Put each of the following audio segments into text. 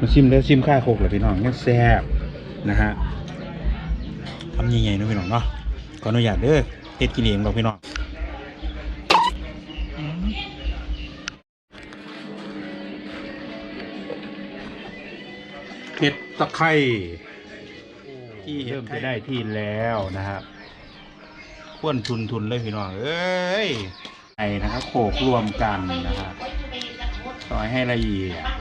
มาชิมแล้วชิมข้าโคกเลยพี่น้องเนี่ยแซ่บนะฮะทำยังไงนะพี่น้องเนาะขออนุญาตเด้อเฮ็ดกินเองบอกพี่น้องเห็ดตะไคร้ที่เริ่มจะได้ที่แล้วนะครับข้วนทุนทุนๆเลยพี่น้องเอ้ยไอ้นะครับโขกรวมกันนะครับซอยให้ละเอียด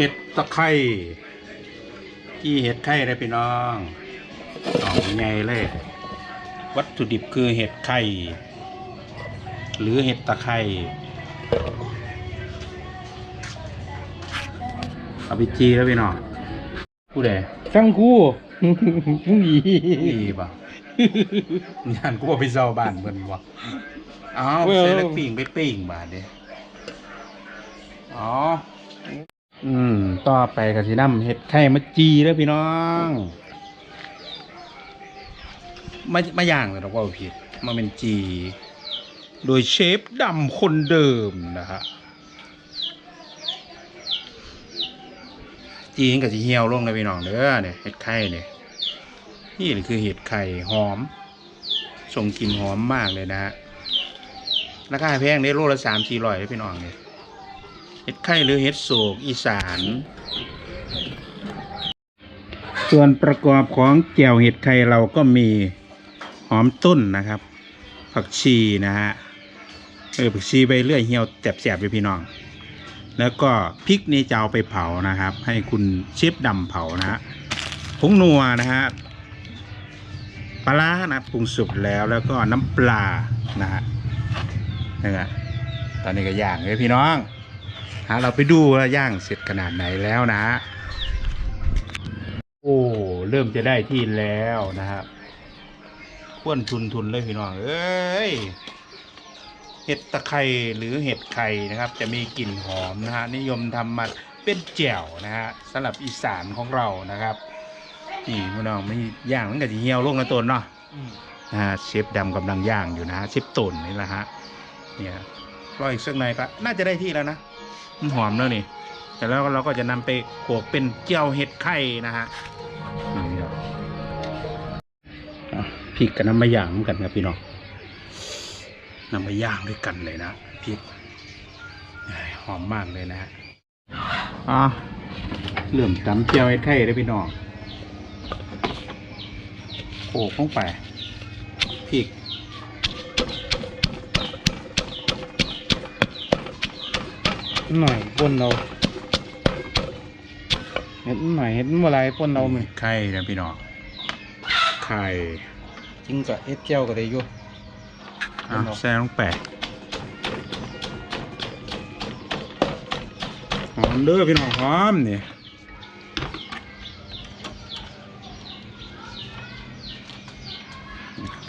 เห็ดตะไคร้ที่เห็ดไข่เลยพี่น้องออกไงเลย วัตถุดิบคือเห็ดไข่หรือเห็ดตะไคร้เอาไปจีแล้วพี่น้องผู้ใดทั้งคู่มึงหยีนี่ป่ะงานกูเอาไปเซาบ้านเพิ่นบ่เอาใส่แล้วปิ่งไปปิ่งบาดเด้อ๋อ อืม ต่อไปกับสีน้ำเห็ดไข่มาจีแล้วพี่น้องมามาย่างเลยเราก็ผิดมาเป็นจี โดยเชฟดำคนเดิมนะฮะจีนกับสีเหี่ยวลงเลยพี่น้องเด้อเนี่ยเห็ดไข่เนี่ยนี่คือเห็ดไข่หอม ส่งกลิ่นหอมมากเลยนะฮะราคาแพงเนี่ยโลละสามสี่ร้อยเลยพี่น้องเนี่ย ห็ดไข่หรือเห็ดโศกอีสาน ส่วนประกอบของแจ่วเห็ดไข่เราก็มีหอมต้นนะครับ ผักชีนะฮะเออผักชีใบเลื่อยเหี่ยวแสบๆเลยพี่น้อง แล้วก็พริกนี่จะเอาไปเผานะครับ ให้คุณเชฟดำเผานะฮะผงนัวนะฮะปลานะปรุงสุกแล้วแล้วก็น้ำปลานะฮะนี่ฮะตอนนี้ก็ย่างเลยพี่น้อง ฮะเราไปดูว่าย่างเสร็จขนาดไหนแล้วนะ โอ้เริ่มจะได้ที่แล้วนะครับข้วนทุนทุนเลยพี่น้องเอ้ยเห็ดตะไคร้หรือเห็ดไข่นะครับ จะมีกลิ่นหอมนะฮะนิยมทำมาเป็นแจ่วนะฮะสำหรับอีสานของเรานะครับนี่พี่น้องไม่ย่างมันก็จะเหี่ยวลงนะตัวเนาะนะฮะเชฟดำกำลังย่างอยู่นะฮะเชฟตุ่นนี่แหละฮะเนี่ยรออีกสักหน่อยก็น่าจะได้ที่แล้วนะ มันหอมแล้วนี่แต่แล้วเราก็จะนำไปโขกเป็นเจียวเห็ดไข่นะฮะนี่ครับอะพริกกับน้ำมะย่างเหมือนกันครับพี่น้องน้ำมาย่างด้วยกันเลยนะพริกหอมมากเลยนะฮะอะเริ่มตำเจียวเห็ดไข่เลยพี่น้องโขกลงไปพริก หน่อยปนเราเห็ดหน่อยเห็ดเมื่อไรปนเราไหมไข่นะพี่น้องไข่จริงก็เอ็ดเจ้าก็ได้อยู่อะแซ่ลงไปหอมเด้อพี่น้องหอมนี่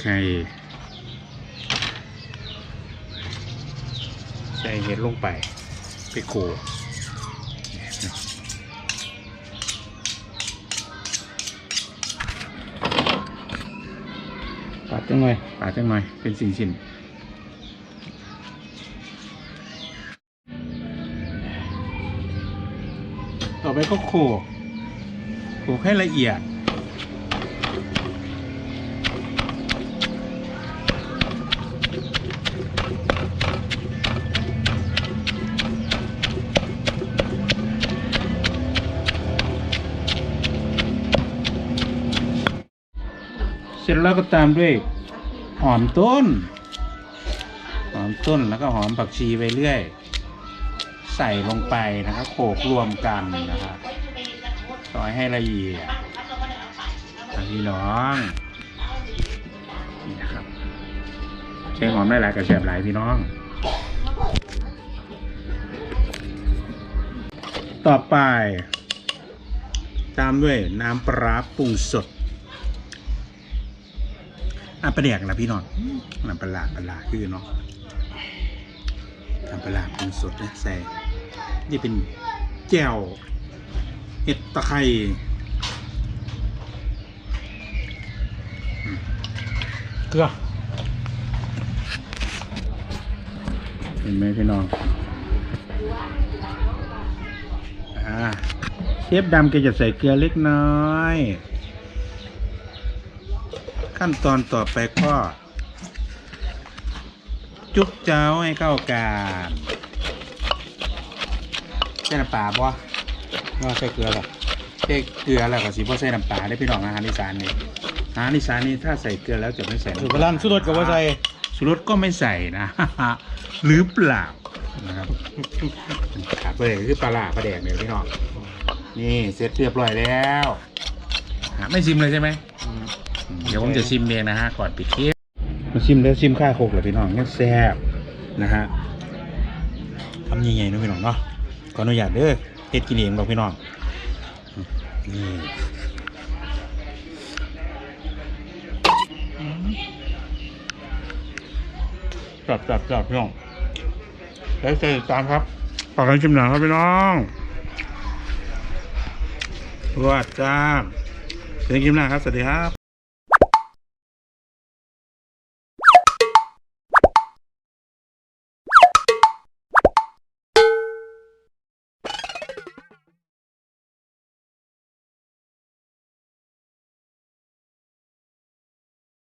ไข่ใส่เห็ดลงไป ไปโขลกปัดจังเลยปาดจังหน่อย เป็นสิ่งชิ้นต่อไปก็โขกโขกให้ละเอียด ร็จแล้วก็ตามด้วยหอมต้น หอมต้นแล้วก็หอมผักชีไปเรื่อย ใส่ลงไปนะครับโขลกรวมกันนะครับซอยให้ละเอียดพี่น้องนี่นะครับใช้หอมได้หลายกระเสียบหลายพี่น้อง ต่อไป ตามด้วยน้ำปลาร้าปรุงสด อะปลาแดกนะพี่น้องน้ำปลาร้าปลาร้าคือเนาะน้ำปลาร้าปรุงสดนะใส่นี่เป็นแจ่วเห็ดตะไคร้เกลือเห็นไหมพี่น้องอ่าเชฟดำแกจะใส่เกลือเล็กน้อย ขั้นตอนต่อไปก็จุกเจ้าให้เข้ากันใส่น้ำปลาบ่ว่าใส่เกลือหรอใส่เกลือแล้วก็สิบ่ใส่น้ำปลาได้พี่น้องอาหารอีสานนี่อาหารอีสานนี่ถ้าใส่เกลือแล้วจะไม่ใส่สูตรน้ำโบราณสุดรสกับว่าใส่สุรสก็ไม่ใส่นะ หรือเปล่านะครับขาดไปเลยคือปลาล่าปลาแดกเนี่ยพี่น้องนี่เสร็จเรียบร้อยแล้วอะไม่ชิมเลยใช่ไหมอืม เดี๋ยวผมจะชิมเองนะฮะก่อนปิดคลิปมาชิมแล้วชิมข้าวโคกเลยพี่น้องเนี่ยแซ่บนะฮะทำยังไงนะพี่น้องเนาะขออนุญาตเด้อเฮ็ดกินเองบอกพี่น้องนี่จับจับจับพี่น้องแล้วเจอตามครับฝากกันชิมหนังครับพี่น้องรวดจ้าเจอกันคลิปหน้าครับ สวัสดีครับ